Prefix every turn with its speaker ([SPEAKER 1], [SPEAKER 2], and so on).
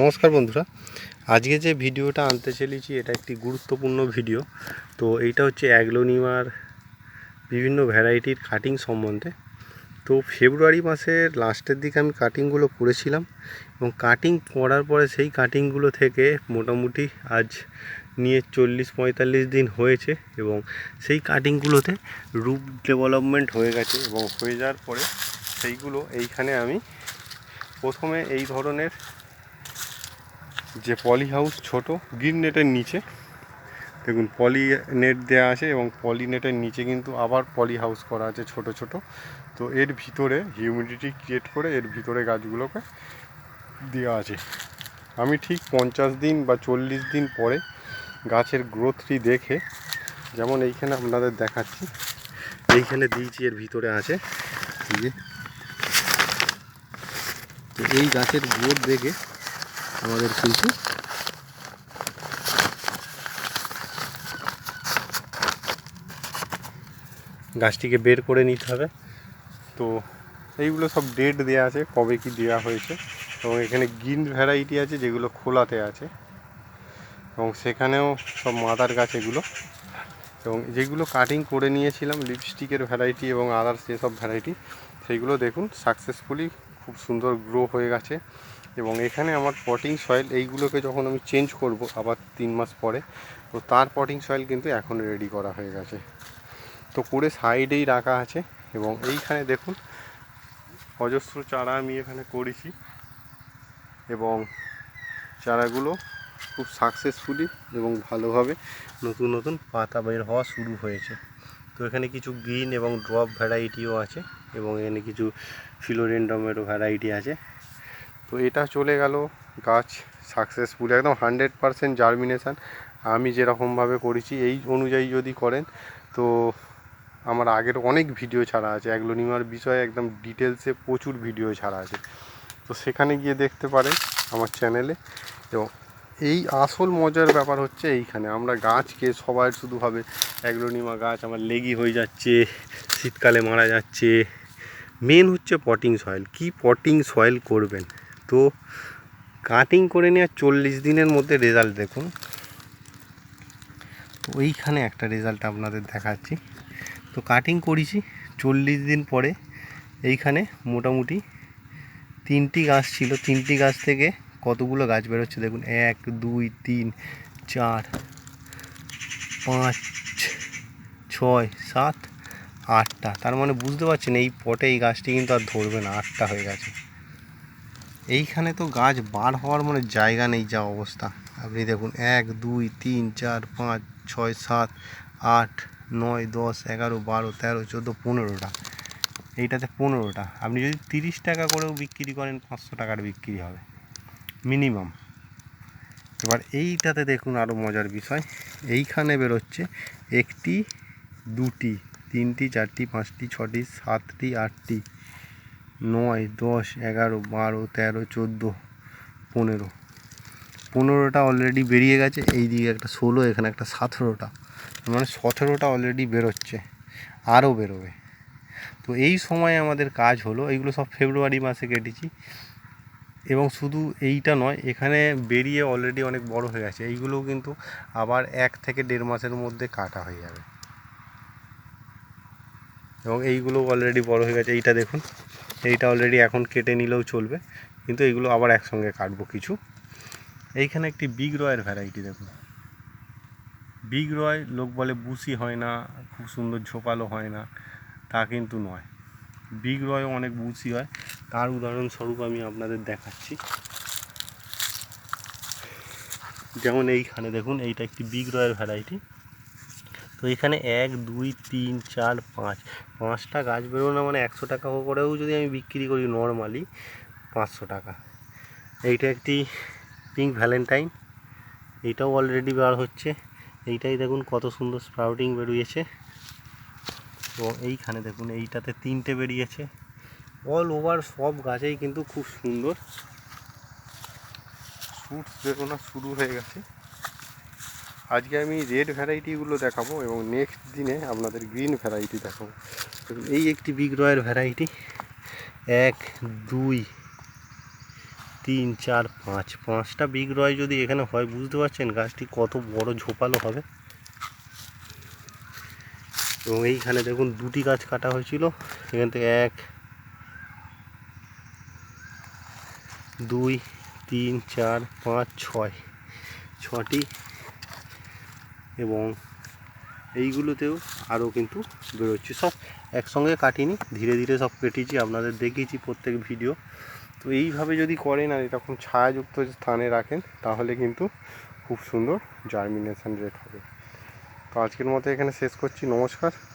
[SPEAKER 1] নমস্কার বন্ধুরা আজকে যে ভিডিওটা আনতে চলেছি এটা একটি গুরুত্বপূর্ণ ভিডিও তো এইটা হচ্ছে অ্যাগলোনিমার বিভিন্ন ভ্যারাইটির কাটিং সম্বন্ধে তো ফেব্রুয়ারি মাসের লাস্টের দিকে আমি কাটিংগুলো করেছিলাম এবং কাটিং করার পরে সেই কাটিংগুলো থেকে মোটামুটি আজ নিয়ে চল্লিশ পঁয়তাল্লিশ দিন হয়েছে এবং সেই কাটিংগুলোতে রূপ ডেভেলপমেন্ট হয়ে গেছে এবং হয়ে যাওয়ার পরে সেইগুলো এইখানে আমি প্রথমে এই ধরনের যে পলি হাউস ছোট গ্রিন নেটের নিচে দেখুন পলি নেট দেওয়া আছে এবং পলি নেটের নিচে কিন্তু আবার পলি হাউস করা আছে ছোট ছোট তো এর ভিতরে হিউমিডিটি ক্রিয়েট করে এর ভিতরে গাছগুলোকে দেওয়া আছে আমি ঠিক পঞ্চাশ দিন বা চল্লিশ দিন পরে গাছের গ্রোথটি দেখে যেমন এইখানে আপনাদের দেখাচ্ছি এইখানে দিয়েছি এর ভিতরে আছে এই তো এই গাছের গ্রোথ দেখে আমাদের কিন্তু গাছটিকে বের করে নিতে হবে তো এইগুলো সব ডেট দেওয়া আছে কবে কি দেওয়া হয়েছে এবং এখানে গ্রিন ভ্যারাইটি আছে যেগুলো খোলাতে আছে এবং সেখানেও সব মাদার গাছ এগুলো এবং যেগুলো কাটিং করে নিয়েছিলাম লিপস্টিকের ভ্যারাইটি এবং আদার্স যেসব ভ্যারাইটি সেইগুলো দেখুন সাকসেসফুলি খুব সুন্দর গ্রো হয়ে গেছে এবং এখানে আমার পটিং সয়েল এইগুলোকে যখন আমি চেঞ্জ করব আবার তিন মাস পরে তো তার পটিং সয়েল কিন্তু এখন রেডি করা হয়ে গেছে তো করে সাইডেই রাখা আছে এবং এইখানে দেখুন অজস্র চারা আমি এখানে করেছি এবং চারাগুলো খুব সাকসেসফুলি এবং ভালোভাবে নতুন নতুন পাতা বের হওয়া শুরু হয়েছে তো এখানে কিছু গ্রিন এবং ড্রপ ভ্যারাইটিও আছে এবং এখানে কিছু ফিলোরেন্ডমেরও ভ্যারাইটি আছে তো এটা চলে গেল গাছ সাকসেসফুল একদম হান্ড্রেড পারসেন্ট জার্মিনেশান আমি যেরকমভাবে করেছি এই অনুযায়ী যদি করেন তো আমার আগের অনেক ভিডিও ছাড়া আছে অ্যাগ্লোনিমার বিষয়ে একদম ডিটেলসে প্রচুর ভিডিও ছাড়া আছে তো সেখানে গিয়ে দেখতে পারেন আমার চ্যানেলে এবং এই আসল মজার ব্যাপার হচ্ছে এইখানে আমরা গাছকে সবাই শুধু ভাবে অ্যাগ্লোনিমা গাছ আমার লেগি হয়ে যাচ্ছে শীতকালে মারা যাচ্ছে মেন হচ্ছে পটিং সয়েল কি পটিং সয়েল করবেন তো কাটিং করে নেওয়ার চল্লিশ দিনের মধ্যে রেজাল্ট দেখুন ওইখানে একটা রেজাল্ট আপনাদের দেখাচ্ছি তো কাটিং করেছি চল্লিশ দিন পরে এইখানে মোটামুটি তিনটি গাছ ছিল তিনটি গাছ থেকে কতগুলো গাছ বেরোচ্ছে দেখুন এক দুই তিন চার পাঁচ ছয় সাত আটটা তার মানে বুঝতে পারছেন এই পটে এই গাছটি কিন্তু আর ধরবে না আটটা হয়ে গেছে এইখানে তো গাছ বার হওয়ার মানে জায়গা নেই যা অবস্থা আপনি দেখুন এক দুই তিন চার পাঁচ ছয় সাত আট নয় দশ এগারো বারো তেরো চোদ্দো পনেরোটা এইটাতে পনেরোটা আপনি যদি তিরিশ টাকা করেও বিক্রি করেন পাঁচশো টাকার বিক্রি হবে মিনিমাম এবার এইটাতে দেখুন আরও মজার বিষয় এইখানে বেরোচ্ছে একটি দুটি তিনটি চারটি পাঁচটি ছটি সাতটি আটটি নয় দশ এগারো বারো তেরো চোদ্দো পনেরো পনেরোটা অলরেডি বেরিয়ে গেছে এই দিকে একটা ষোলো এখানে একটা সতেরোটা মানে সতেরোটা অলরেডি বেরোচ্ছে আরও বেরোবে তো এই সময় আমাদের কাজ হলো এইগুলো সব ফেব্রুয়ারি মাসে কেটেছি এবং শুধু এইটা নয় এখানে বেরিয়ে অলরেডি অনেক বড় হয়ে গেছে এইগুলোও কিন্তু আবার এক থেকে দেড় মাসের মধ্যে কাটা হয়ে যাবে এবং এইগুলো অলরেডি বড় হয়ে গেছে এইটা দেখুন এইটা অলরেডি এখন কেটে নিলেও চলবে কিন্তু এইগুলো আবার একসঙ্গে কাটবো কিছু এইখানে একটি বিগ রয়ের ভ্যারাইটি দেখুন বিগ রয় লোক বলে বুসি হয় না খুব সুন্দর ঝোপালো হয় না তা কিন্তু নয় বিগ রয়ও অনেক বুসি হয় তার উদাহরণস্বরূপ আমি আপনাদের দেখাচ্ছি যেমন এইখানে দেখুন এইটা একটি বিগ রয়ের ভ্যারাইটি তো এখানে এক দুই তিন চার পাঁচ পাঁচটা গাছ বেরোনো মানে একশো টাকা করেও যদি আমি বিক্রি করি নর্মালি পাঁচশো টাকা এইটা একটি পিঙ্ক ভ্যালেন্টাইন এইটাও অলরেডি বার হচ্ছে এইটাই দেখুন কত সুন্দর স্প্রাউটিং বেরিয়েছে তো এইখানে দেখুন এইটাতে তিনটে বেরিয়েছে অল ওভার সব গাছেই কিন্তু খুব সুন্দর শুট বেরোনো শুরু হয়ে গেছে আজকে আমি রেড ভ্যারাইটিগুলো দেখাবো এবং নেক্সট দিনে আপনাদের গ্রিন ভ্যারাইটি দেখাবো এই একটি বিগ রয়ের ভ্যারাইটি এক দুই তিন চার পাঁচ পাঁচটা বিগ রয় যদি এখানে হয় বুঝতে পারছেন গাছটি কত বড় ঝোপালো হবে এবং এইখানে দেখুন দুটি গাছ কাটা হয়েছিল এখান থেকে এক দুই তিন চার পাঁচ ছয় ছটি এবং এইগুলোতেও আরও কিন্তু বেরোচ্ছে সব একসঙ্গে কাটিনি ধীরে ধীরে সব কেটেছি আপনাদের দেখিয়েছি প্রত্যেক ভিডিও তো এইভাবে যদি করেন আর এরকম ছায়াযুক্ত স্থানে রাখেন তাহলে কিন্তু খুব সুন্দর জার্মিনেশন রেট হবে তো আজকের মতো এখানে শেষ করছি নমস্কার